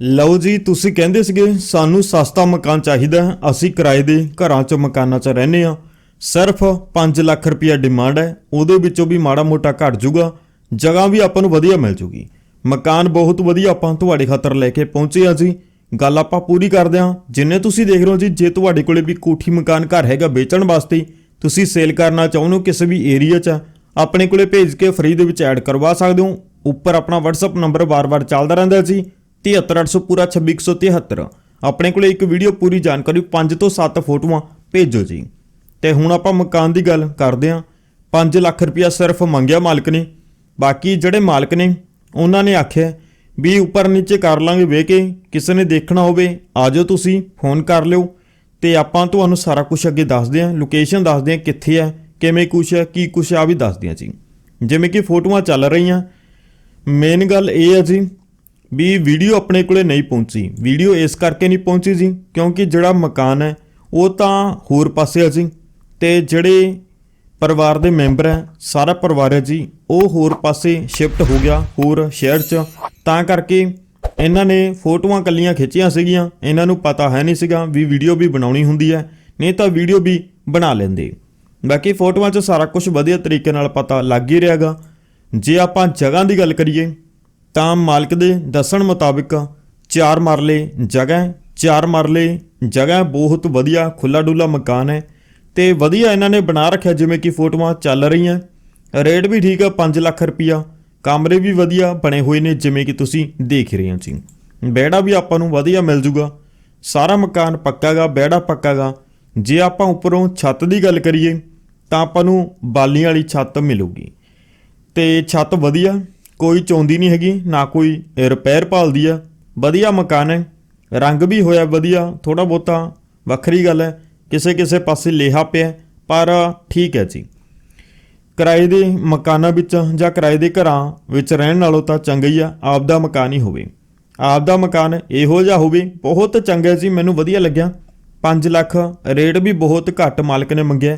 ਲਓ ਜੀ, ਤੁਸੀਂ ਕਹਿੰਦੇ ਸੀਗੇ, ਸਾਨੂੰ ਸਸਤਾ ਮਕਾਨ ਚਾਹੀਦਾ ਹੈ, ਅਸੀਂ ਕਿਰਾਏ ਦੇ ਘਰਾਂ 'ਚ ਮਕਾਨਾਂ 'ਚ ਰਹਿੰਦੇ ਆ ਸਿਰਫ 5 ਲੱਖ ਰੁਪਇਆ ਡਿਮਾਂਡ ਹੈ, ਉਹਦੇ ਵਿੱਚੋਂ ਵੀ ਮਾੜਾ ਮੋਟਾ ਘਟ ਜੂਗਾ, ਜਗ੍ਹਾ ਵੀ ਆਪਾਂ ਨੂੰ ਵਧੀਆ ਮਿਲ ਜੂਗੀ। ਮਕਾਨ ਬਹੁਤ ਵਧੀਆ ਆਪਾਂ ਤੁਹਾਡੇ ਖਾਤਰ ਲੈ ਕੇ ਪਹੁੰਚੇ ਆ ਜੀ। ਗੱਲ ਆਪਾਂ ਪੂਰੀ ਕਰਦੇ ਹਾਂ। ਜਿੰਨੇ ਤੁਸੀਂ ਦੇਖ ਰਹੇ ਹੋ ਜੀ, ਜੇ ਤੁਹਾਡੇ ਕੋਲੇ ਵੀ ਕੋਠੀ ਮਕਾਨ ਘਰ ਹੈਗਾ ਵੇਚਣ ਵਾਸਤੇ, ਤੁਸੀਂ ਸੇਲ ਕਰਨਾ ਚਾਹੁੰਦੇ ਹੋ ਕਿਸੇ ਵੀ ਏਰੀਆ 'ਚ, ਆਪਣੇ ਕੋਲੇ ਭੇਜ ਕੇ ਫ੍ਰੀ ਦੇ ਵਿੱਚ ਐਡ ਕਰਵਾ ਸਕਦੇ ਹੋ। ਉੱਪਰ ਆਪਣਾ WhatsApp ਨੰਬਰ ਵਾਰ ਵਾਰ ਚੱਲਦਾ ਰਹਿੰਦਾ ਜੀ। 73800 ਪੂਰਾ 2673 ਆਪਣੇ ਕੋਲੇ ਇੱਕ ਵੀਡੀਓ ਪੂਰੀ ਜਾਣਕਾਰੀ 5 ਤੋਂ 7 ਫੋਟੋਆਂ ਭੇਜੋ ਜੀ। ਤੇ ਹੁਣ ਆਪਾਂ ਮਕਾਨ ਦੀ ਗੱਲ ਕਰਦੇ ਹਾਂ। 5 ਲੱਖ ਰੁਪਇਆ ਸਿਰਫ ਮੰਗਿਆ ਮਾਲਕ ਨੇ। ਬਾਕੀ ਜਿਹੜੇ ਮਾਲਕ ਨੇ, ਉਹਨਾਂ ਨੇ ਆਖਿਆ ਵੀ ਉੱਪਰ ਨੀਚੇ ਕਰ ਲਾਂਗੇ ਵੇ ਕੇ। ਕਿਸੇ ਨੇ ਦੇਖਣਾ ਹੋਵੇ, ਆਜੋ ਤੁਸੀਂ, ਫੋਨ ਕਰ ਲਿਓ। ਤੇ ਆਪਾਂ ਤੁਹਾਨੂੰ ਸਾਰਾ ਕੁਝ ਅੱਗੇ ਦੱਸਦੇ ਹਾਂ। ਲੋਕੇਸ਼ਨ ਦੱਸਦੇ ਹਾਂ ਕਿੱਥੇ ਹੈ, ਕਿਵੇਂ ਕੁਛ ਹੈ, ਕੀ ਕੁਛ ਆ ਵੀ ਦੱਸਦੇ ਹਾਂ ਜੀ। ਜਿਵੇਂ ਕਿ ਫੋਟੋਆਂ ਚੱਲ ਰਹੀਆਂ। ਮੇਨ ਗੱਲ ਇਹ ਹੈ ਜੀ ਵੀ ਵੀਡੀਓ ਆਪਣੇ ਕੋਲੇ ਨਹੀਂ ਪਹੁੰਚੀ। ਵੀਡੀਓ ਇਸ ਕਰਕੇ ਨਹੀਂ ਪਹੁੰਚੀ ਜੀ, ਕਿਉਂਕਿ ਜਿਹੜਾ ਮਕਾਨ ਹੈ, ਉਹ ਤਾਂ ਹੋਰ ਪਾਸੇ ਹੈ ਜੀ। ਤੇ ਜਿਹੜੇ ਪਰਿਵਾਰ ਦੇ ਮੈਂਬਰ ਹੈ, ਸਾਰਾ ਪਰਿਵਾਰ ਹੈ ਜੀ, ਉਹ ਹੋਰ ਪਾਸੇ ਸ਼ਿਫਟ ਹੋ ਗਿਆ, ਹੋਰ ਸ਼ਹਿਰ 'ਚ। ਤਾਂ ਕਰਕੇ ਇਹਨਾਂ ਨੇ ਫੋਟੋਆਂ ਕੱਲੀਆਂ ਖਿੱਚੀਆਂ ਸੀਗੀਆਂ, ਇਹਨਾਂ ਨੂੰ ਪਤਾ ਹੈ ਨਹੀਂ ਸੀਗਾ ਵੀ ਵੀਡੀਓ ਵੀ ਬਣਾਉਣੀ ਹੁੰਦੀ ਹੈ, ਨਹੀਂ ਤਾਂ ਵੀਡੀਓ ਵੀ ਬਣਾ ਲੈਂਦੇ। ਬਾਕੀ ਫੋਟੋਆਂ 'ਚ ਸਾਰਾ ਕੁਝ ਵਧੀਆ ਤਰੀਕੇ ਨਾਲ ਪਤਾ ਲੱਗ ਹੀ ਰਿਹਾਗਾ। ਜੇ ਆਪਾਂ ਜਗ੍ਹਾ ਦੀ ਗੱਲ ਕਰੀਏ ਤਾਂ ਮਾਲਕ ਦੇ ਦੱਸਣ ਮੁਤਾਬਿਕ ਚਾਰ ਮਰਲੇ ਜਗ੍ਹਾ ਚਾਰ ਮਰਲੇ ਜਗ੍ਹਾ ਬਹੁਤ ਵਧੀਆ ਖੁੱਲਾ ਡੁੱਲਾ ਮਕਾਨ ਹੈ ਤੇ ਵਧੀਆ ਇਹਨਾਂ ਨੇ ਬਣਾ ਰੱਖਿਆ ਜਿਵੇਂ ਕਿ ਫੋਟੋਆਂ ਚੱਲ ਰਹੀਆਂ। ਰੇਟ ਵੀ ਠੀਕ ਆ 5 ਲੱਖ ਰੁਪਿਆ ਕਮਰੇ ਵੀ ਵਧੀਆ ਬਣੇ ਹੋਏ ਨੇ ਜਿਵੇਂ ਕਿ ਤੁਸੀਂ ਦੇਖ ਰਹੇ ਹੋ ਜੀ। ਬੈੜਾ ਵੀ ਆਪਾਂ ਨੂੰ ਵਧੀਆ ਮਿਲ ਜੂਗਾ। ਸਾਰਾ ਮਕਾਨ ਪੱਕਾਗਾ ਬੈੜਾ ਪੱਕਾਗਾ ਜੇ ਆਪਾਂ ਉੱਪਰੋਂ ਛੱਤ ਦੀ ਗੱਲ ਕਰੀਏ, ਤਾਂ ਆਪਾਂ ਨੂੰ ਬਾਲੀਆਂ ਵਾਲੀ ਛੱਤ ਮਿਲੂਗੀ। ਤੇ ਛੱਤ ਵਧੀਆ। ਕੋਈ ਚੌਂਦੀ ਨਹੀਂ ਹੈਗੀ, ਨਾ ਕੋਈ ਰਿਪੇਅਰ ਭਾਲਦੀ ਆ। ਵਧੀਆ ਮਕਾਨ ਹੈ, ਰੰਗ ਵੀ ਹੋਇਆ ਵਧੀਆ ਥੋੜਾ ਬਹੁਤਾ ਵੱਖਰੀ ਗੱਲ ਹੈ, ਕਿਸੇ ਕਿਸੇ ਪਾਸੇ ਲੇਹਾ ਪਿਆ ਪਰ ਠੀਕ ਹੈ ਜੀ। ਕਿਰਾਏ ਦੇ ਮਕਾਨਾਂ ਵਿੱਚ ਜਾਂ ਕਿਰਾਏ ਦੇ ਘਰਾਂ ਵਿੱਚ ਰਹਿਣ ਨਾਲੋਂ ਤਾਂ ਚੰਗਾ ਹੀ ਆ, ਆਪਦਾ ਮਕਾਨ ਹੀ ਹੋਵੇ। ਆਪ ਦਾ ਮਕਾਨ ਇਹੋ ਜਿਹਾ ਹੋਵੇ, ਬਹੁਤ ਚੰਗਾ ਜੀ, ਮੈਨੂੰ ਵਧੀਆ ਲੱਗਿਆ। 5 ਲੱਖ ਰੇਟ ਵੀ ਬਹੁਤ ਘੱਟ ਮਾਲਕ ਨੇ ਮੰਗਿਆ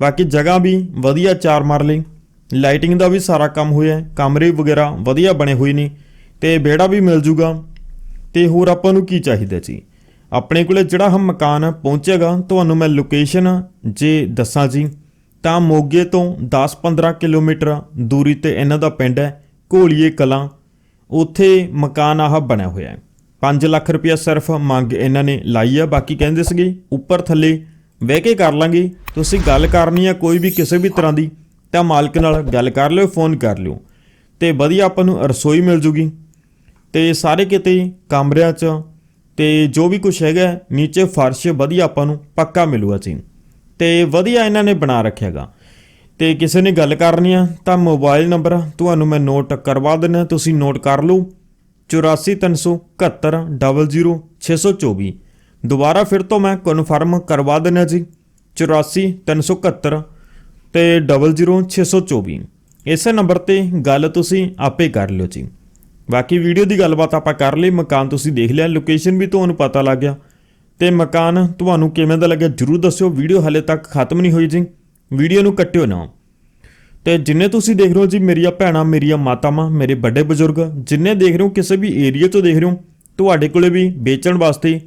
ਬਾਕੀ ਜਗ੍ਹਾ ਵੀ ਵਧੀਆ ਚਾਰ ਮਾਰ ਲਈ ਲਾਈਟਿੰਗ ਦਾ ਵੀ ਸਾਰਾ ਕੰਮ ਹੋਇਆ ਹੈ, ਕਮਰੇ ਵਗੈਰਾ ਵਧੀਆ ਬਣੇ ਹੋਏ ਨੇ ਤੇ ਵਿਹੜਾ ਵੀ ਮਿਲ ਜੂਗਾ। ਤੇ ਹੋਰ ਆਪਾਂ ਨੂੰ ਕੀ ਚਾਹੀਦਾ ਜੀ? ਆਪਣੇ ਕੋਲੇ ਜਿਹੜਾ ਹਮ ਮਕਾਨ ਪਹੁੰਚੇਗਾ ਤੁਹਾਨੂੰ ਮੈਂ ਲੋਕੇਸ਼ਨ ਜੇ ਦੱਸਾਂ ਜੀ ਤਾਂ ਮੋਗੇ ਤੋਂ 10-15 ਕਿਲੋਮੀਟਰ ਦੂਰੀ ਤੇ ਇਹਨਾਂ ਦਾ ਪਿੰਡ ਹੈ ਘੋਲੀਏ ਕਲਾਂ। ਉੱਥੇ ਮਕਾਨ ਆਹ ਬਣਿਆ ਹੋਇਆ ਹੈ। 5 ਲੱਖ ਰੁਪਇਆ ਸਿਰਫ ਮੰਗ ਇਹਨਾਂ ਨੇ ਲਾਈ ਆ ਬਾਕੀ ਕਹਿੰਦੇ ਸੀਗੇ ਉੱਪਰ ਥੱਲੇ ਬਹਿ ਕੇ ਕਰ ਲਾਂਗੇ। ਤੁਸੀਂ ਗੱਲ ਕਰਨੀ ਆ ਕੋਈ ਵੀ ਕਿਸੇ ਵੀ ਤਰ੍ਹਾਂ ਦੀ। ਤਾਂ ਮਾਲਕ ਨਾਲ ਗੱਲ ਕਰ ਲਿਓ, ਫੋਨ ਕਰ ਲਿਓ। ਤੇ ਵਧੀਆ ਆਪਾਂ ਨੂੰ ਰਸੋਈ ਮਿਲ ਜੂਗੀ। ਤੇ ਸਾਰੇ ਕਿਤੇ ਕਮਰਿਆਂ 'ਚ ਤੇ ਜੋ ਵੀ ਕੁਝ ਹੈਗਾ, ਨੀਚੇ ਫਰਸ਼ ਵਧੀਆ ਆਪਾਂ ਨੂੰ ਪੱਕਾ ਮਿਲੂਗਾ ਜੀ। ਤੇ ਵਧੀਆ ਇਹਨਾਂ ਨੇ ਬਣਾ ਰੱਖਿਆਗਾ ਤੇ ਕਿਸੇ ਨੇ ਗੱਲ ਕਰਨੀ ਆ ਤਾਂ ਮੋਬਾਈਲ ਨੰਬਰ ਤੁਹਾਨੂੰ ਮੈਂ ਨੋਟ ਕਰਵਾ ਦਿੰਦਾ, ਤੁਸੀਂ ਨੋਟ ਕਰ ਲਓ। 8437700624 ਦੁਬਾਰਾ ਫਿਰ ਤੋਂ ਮੈਂ ਕਨਫਰਮ ਕਰਵਾ ਦਿੰਦਾ ਜੀ। 843770 ਤੇ 00624 ਇਸੇ ਨੰਬਰ ਤੇ ਗੱਲ ਤੁਸੀਂ ਆਪੇ ਕਰ ਲਿਓ ਜੀ। ਬਾਕੀ ਵੀਡੀਓ ਦੀ ਗੱਲਬਾਤ ਆਪਾਂ ਕਰ ਲਈ, ਮਕਾਨ ਤੁਸੀਂ ਦੇਖ ਲਿਆ ਲੋਕੇਸ਼ਨ ਵੀ ਤੁਹਾਨੂੰ ਪਤਾ ਲੱਗ ਗਿਆ। ਤੇ ਮਕਾਨ ਤੁਹਾਨੂੰ ਕਿਵੇਂ ਦਾ ਲੱਗਿਆ ਜਰੂਰ ਦੱਸਿਓ, ਵੀਡੀਓ ਹਲੇ ਤੱਕ ਖਤਮ ਨਹੀਂ ਹੋਈ ਜੀ। ਵੀਡੀਓ ਨੂੰ ਕੱਟਿਓ ਨਾ। ਤੇ ਜਿੰਨੇ ਤੁਸੀਂ ਦੇਖ ਰਹੇ ਹੋ ਜੀ, ਮੇਰੀਆਂ ਭੈਣਾਂ, ਮੇਰੀਆਂ ਮਾਤਾਵਾਂ, ਮੇਰੇ ਵੱਡੇ ਬਜ਼ੁਰਗ, ਜਿੰਨੇ ਦੇਖ ਰਹੇ ਹੋ, ਕਿਸੇ ਵੀ ਏਰੀਆ ਤੋਂ ਦੇਖ ਰਹੇ ਹੋ, ਤੁਹਾਡੇ ਕੋਲੇ ਵੀ ਵੇਚਣ ਵਾਸਤੇ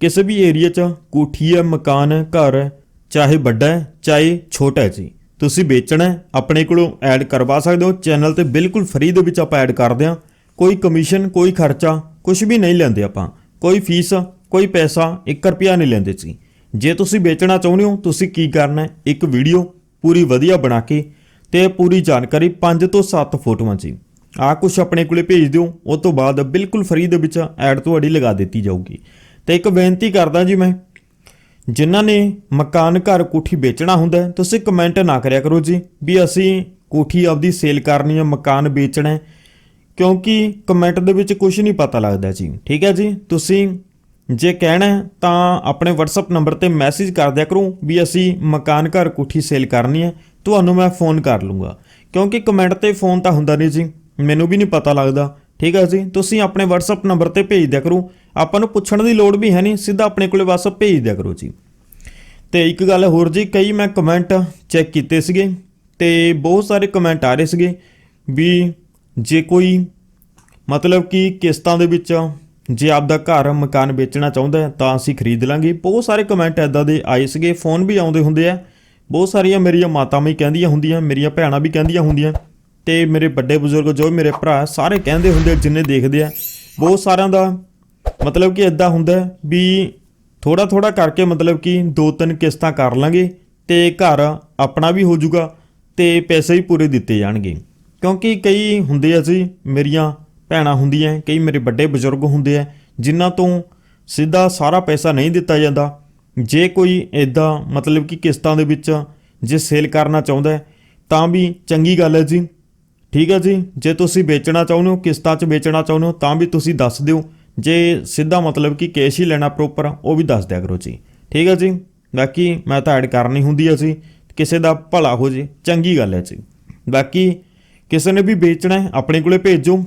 ਕਿਸੇ ਵੀ ਏਰੀਆ 'ਚ ਕੋਠੀ ਹੈ, ਮਕਾਨ ਹੈ ਘਰ ਹੈ ਚਾਹੇ ਵੱਡਾ ਹੈ ਚਾਹੇ ਛੋਟਾ ਜੀ। ਤੁਸੀਂ ਵੇਚਣਾ ਆਪਣੇ ਕੋਲੋਂ ਐਡ ਕਰਵਾ ਸਕਦੇ ਹੋ। ਚੈਨਲ ਤੇ ਬਿਲਕੁਲ ਫ੍ਰੀ ਦੇ ਵਿੱਚ ਆਪਾਂ ਐਡ ਕਰਦੇ ਹਾਂ। ਕੋਈ ਕਮਿਸ਼ਨ ਕੋਈ ਖਰਚਾ ਕੁਝ ਵੀ ਨਹੀਂ ਲੈਂਦੇ ਆਪਾਂ। ਕੋਈ ਫੀਸ ਕੋਈ ਪੈਸਾ 1 ਰੁਪਿਆ ਨਹੀਂ ਲੈਂਦੇ ਜੀ। ਜੇ ਤੁਸੀਂ ਵੇਚਣਾ ਚਾਹੁੰਦੇ ਹੋ, ਤੁਸੀਂ ਕੀ ਕਰਨਾ ਹੈ? ਇੱਕ ਵੀਡੀਓ ਪੂਰੀ ਵਧੀਆ ਬਣਾ ਕੇ ਤੇ ਪੂਰੀ ਜਾਣਕਾਰੀ 5 ਤੋਂ 7 ਫੋਟੋਆਂ ਜੀ। ਆ ਕੁਝ ਆਪਣੇ ਕੋਲੇ ਭੇਜ ਦਿਓ। ਉਸ ਤੋਂ ਬਾਅਦ ਬਿਲਕੁਲ ਫ੍ਰੀ ਦੇ ਵਿੱਚ ਐਡ ਤੁਹਾਡੀ ਲਗਾ ਦਿੱਤੀ ਜਾਊਗੀ। ਤੇ ਇੱਕ ਬੇਨਤੀ ਕਰਦਾ ਜੀ ਮੈਂ ਜਿਨ੍ਹਾਂ ਨੇ ਮਕਾਨ ਘਰ ਕੋਠੀ ਵੇਚਣਾ ਹੁੰਦਾ ਤੁਸੀਂ ਕਮੈਂਟ ਨਾ ਕਰਿਆ ਕਰੋ ਜੀ ਵੀ ਅਸੀਂ ਕੋਠੀ ਆਪਦੀ ਸੇਲ ਕਰਨੀ ਹੈ, ਮਕਾਨ ਵੇਚਣਾ ਹੈ, ਕਿਉਂਕਿ ਕਮੈਂਟ ਦੇ ਵਿੱਚ ਕੁਝ ਨਹੀਂ ਪਤਾ ਲੱਗਦਾ ਜੀ। ਠੀਕ ਹੈ ਜੀ? ਤੁਸੀਂ ਜੇ ਕਹਿਣਾ ਤਾਂ ਆਪਣੇ WhatsApp ਨੰਬਰ ਤੇ ਮੈਸੇਜ ਕਰ ਦਿਆ ਕਰੋ ਵੀ ਅਸੀਂ ਮਕਾਨ ਘਰ ਕੋਠੀ ਸੇਲ ਕਰਨੀ ਹੈ, ਤੁਹਾਨੂੰ ਮੈਂ ਫੋਨ ਕਰ ਲੂੰਗਾ। ਕਿਉਂਕਿ ਕਮੈਂਟ ਤੇ ਫੋਨ ਤਾਂ ਹੁੰਦਾ ਨਹੀਂ ਜੀ, ਮੈਨੂੰ ਵੀ ਨਹੀਂ ਪਤਾ ਲੱਗਦਾ। ਠੀਕ ਹੈ ਜੀ, ਤੁਸੀਂ ਆਪਣੇ WhatsApp ਨੰਬਰ ਤੇ ਭੇਜ ਦਿਆ ਕਰੋ। ਆਪਾਂ ਨੂੰ ਪੁੱਛਣ ਦੀ ਲੋੜ ਵੀ ਹੈ ਨਹੀਂ, ਸਿੱਧਾ ਆਪਣੇ ਕੋਲੇ WhatsApp ਭੇਜ ਦਿਆ ਕਰੋ ਜੀ। ਤੇ ਇੱਕ ਗੱਲ ਹੋਰ ਜੀ, ਕਈ ਮੈਂ ਕਮੈਂਟ ਚੈੱਕ ਕੀਤੇ ਸੀਗੇ ਤੇ ਬਹੁਤ ਸਾਰੇ ਕਮੈਂਟ ਆ ਰਹੇ ਸੀਗੇ ਵੀ ਜੇ ਕੋਈ ਮਤਲਬ ਕਿ ਕਿਸ਼ਤਾਂ ਦੇ ਵਿੱਚ ਜੇ ਆਪਦਾ ਘਰ ਮਕਾਨ ਵੇਚਣਾ ਚਾਹੁੰਦਾ ਹੈ, ਤਾਂ ਅਸੀਂ ਖਰੀਦ ਲਾਂਗੇ। ਬਹੁਤ ਸਾਰੇ ਕਮੈਂਟ ਐਦਾਂ ਦੇ ਆਏ ਸੀਗੇ ਫੋਨ ਵੀ ਆਉਂਦੇ ਹੁੰਦੇ ਆ। ਬਹੁਤ ਸਾਰੀਆਂ ਮੇਰੀਆਂ ਮਾਤਾਵਾਂ ਵੀ ਕਹਿੰਦੀਆਂ ਹੁੰਦੀਆਂ, ਮੇਰੀਆਂ ਭੈਣਾਂ ਵੀ ਕਹਿੰਦੀਆਂ ਹੁੰਦੀਆਂ। ਤੇ ਮੇਰੇ ਵੱਡੇ ਬਜ਼ੁਰਗ ਜੋ ਮੇਰੇ ਭਰਾ ਸਾਰੇ ਕਹਿੰਦੇ ਹੁੰਦੇ ਜਿੰਨੇ ਦੇਖਦੇ ਆ, ਬਹੁਤ ਸਾਰਿਆਂ ਦਾ ਮਤਲਬ ਕਿ ਇਦਾਂ ਹੁੰਦਾ ਵੀ ਥੋੜਾ ਥੋੜਾ ਕਰਕੇ ਮਤਲਬ ਕਿ ਦੋ ਤਿੰਨ ਕਿਸ਼ਤਾਂ ਕਰ ਲਾਂਗੇ ਤੇ ਘਰ ਆਪਣਾ ਵੀ ਹੋ ਜਾਊਗਾ ਤੇ ਪੈਸੇ ਵੀ ਪੂਰੇ ਦਿੱਤੇ ਜਾਣਗੇ। ਕਿਉਂਕਿ ਕਈ ਹੁੰਦੇ ਆ ਜੀ, ਮੇਰੀਆਂ ਭੈਣਾਂ ਹੁੰਦੀਆਂ ਕਈ ਮੇਰੇ ਵੱਡੇ ਬਜ਼ੁਰਗ ਹੁੰਦੇ ਆ, ਜਿਨ੍ਹਾਂ ਤੋਂ ਸਿੱਧਾ ਸਾਰਾ ਪੈਸਾ ਨਹੀਂ ਦਿੱਤਾ ਜਾਂਦਾ। ਜੇ ਕੋਈ ਇਦਾਂ ਮਤਲਬ ਕਿ ਕਿਸ਼ਤਾਂ ਦੇ ਵਿੱਚ ਜੇ ਸੇਲ ਕਰਨਾ ਚਾਹੁੰਦਾ ਤਾਂ ਵੀ ਚੰਗੀ ਗੱਲ ਹੈ ਜੀ। ਠੀਕ ਹੈ ਜੀ? ਜੇ ਤੁਸੀਂ ਵੇਚਣਾ ਚਾਹੁੰਦੇ ਹੋ, ਕਿਸ਼ਤਾਂ 'ਚ ਵੇਚਣਾ ਚਾਹੁੰਦੇ ਹੋ, ਤਾਂ ਵੀ ਤੁਸੀਂ ਦੱਸ ਦਿਓ। ਜੇ ਸਿੱਧਾ ਮਤਲਬ ਕਿ ਕੈਸ਼ ਹੀ ਲੈਣਾ ਪ੍ਰੋਪਰ ਉਹ ਵੀ ਦੱਸ ਦਿਆ ਕਰੋ ਜੀ। ਠੀਕ ਹੈ ਜੀ? ਬਾਕੀ ਮੈਂ ਤਾਂ ਐਡ ਕਰਨੀ ਹੁੰਦੀ ਹੈ ਜੀ। ਕਿਸੇ ਦਾ ਭਲਾ ਹੋ ਜੇ, ਚੰਗੀ ਗੱਲ ਹੈ ਜੀ। ਬਾਕੀ ਕਿਸੇ ਨੇ ਵੀ ਵੇਚਣਾ ਹੈ, ਆਪਣੇ ਕੋਲੇ ਭੇਜੋ।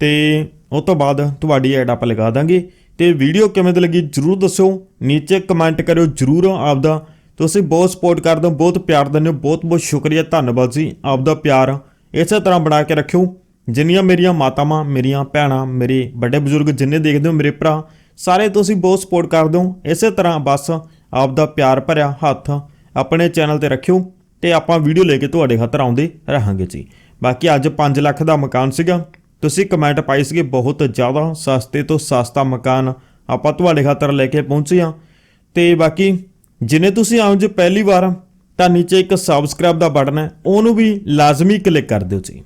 ਤੇ ਉਹ ਤੋਂ ਬਾਅਦ ਤੁਹਾਡੀ ਐਡ ਆਪਾਂ ਲਗਾ ਦਾਂਗੇ। ਤੇ ਵੀਡੀਓ ਕਿਵੇਂ ਦੀ ਲੱਗੀ ਜਰੂਰ ਦੱਸੋ। ਨੀਚੇ ਕਮੈਂਟ ਕਰਿਓ ਜਰੂਰ ਆਪਦਾ। ਤੁਸੀਂ ਬਹੁਤ ਸਪੋਰਟ ਕਰਦੇ ਹੋ, ਬਹੁਤ ਪਿਆਰ ਦਿੰਦੇ ਹੋ ਬਹੁਤ ਬਹੁਤ ਸ਼ੁਕਰੀਆ, ਧੰਨਵਾਦ ਜੀ। ਆਪਦਾ ਪਿਆਰ ਇਸੇ ਤਰ੍ਹਾਂ ਬਣਾ ਕੇ ਰੱਖਿਓ। ਜਿੰਨੀਆਂ ਮੇਰੀਆਂ ਮਾਤਾਵਾਂ, ਮੇਰੀਆਂ ਭੈਣਾਂ, ਮੇਰੇ ਵੱਡੇ ਬਜ਼ੁਰਗ ਜਿੰਨੇ ਦੇਖਦੇ ਹੋ ਮੇਰੇ ਭਰਾ, ਸਾਰੇ ਤੁਸੀਂ ਬਹੁਤ ਸਪੋਰਟ ਕਰਦੇ ਹੋ। ਇਸੇ ਤਰ੍ਹਾਂ ਬਸ ਆਪਦਾ ਪਿਆਰ ਭਰਿਆ ਹੱਥ ਆਪਣੇ ਚੈਨਲ ਤੇ ਰੱਖਿਓ ਤੇ ਆਪਾਂ ਵੀਡੀਓ ਲੈ ਕੇ ਤੁਹਾਡੇ ਖਾਤਰ ਆਉਂਦੇ ਰਹਾਂਗੇ ਜੀ। ਬਾਕੀ ਅੱਜ 5 ਲੱਖ ਦਾ ਮਕਾਨ ਸੀਗਾ। ਤੁਸੀਂ ਕਮੈਂਟ ਪਾਈ ਸੀਗੇ, ਬਹੁਤ ਜ਼ਿਆਦਾ ਸਸਤੇ ਤੋਂ ਸਸਤਾ ਮਕਾਨ ਆਪਾਂ ਤੁਹਾਡੇ ਖਾਤਰ ਲੈ ਕੇ ਪਹੁੰਚੇ ਹਾਂ। ਤੇ ਬਾਕੀ ਜਿਨੇ ਤੁਸੀਂ ਆਉਂ ਜੇ ਪਹਿਲੀ ਵਾਰ ਤਾਂ ਨੀਚੇ ਇੱਕ ਸਬਸਕ੍ਰਾਈਬ ਦਾ ਬਟਨ ਹੈ ਉਹਨੂੰ ਵੀ ਲਾਜ਼ਮੀ ਕਲਿੱਕ ਕਰ ਦਿਓ ਜੀ।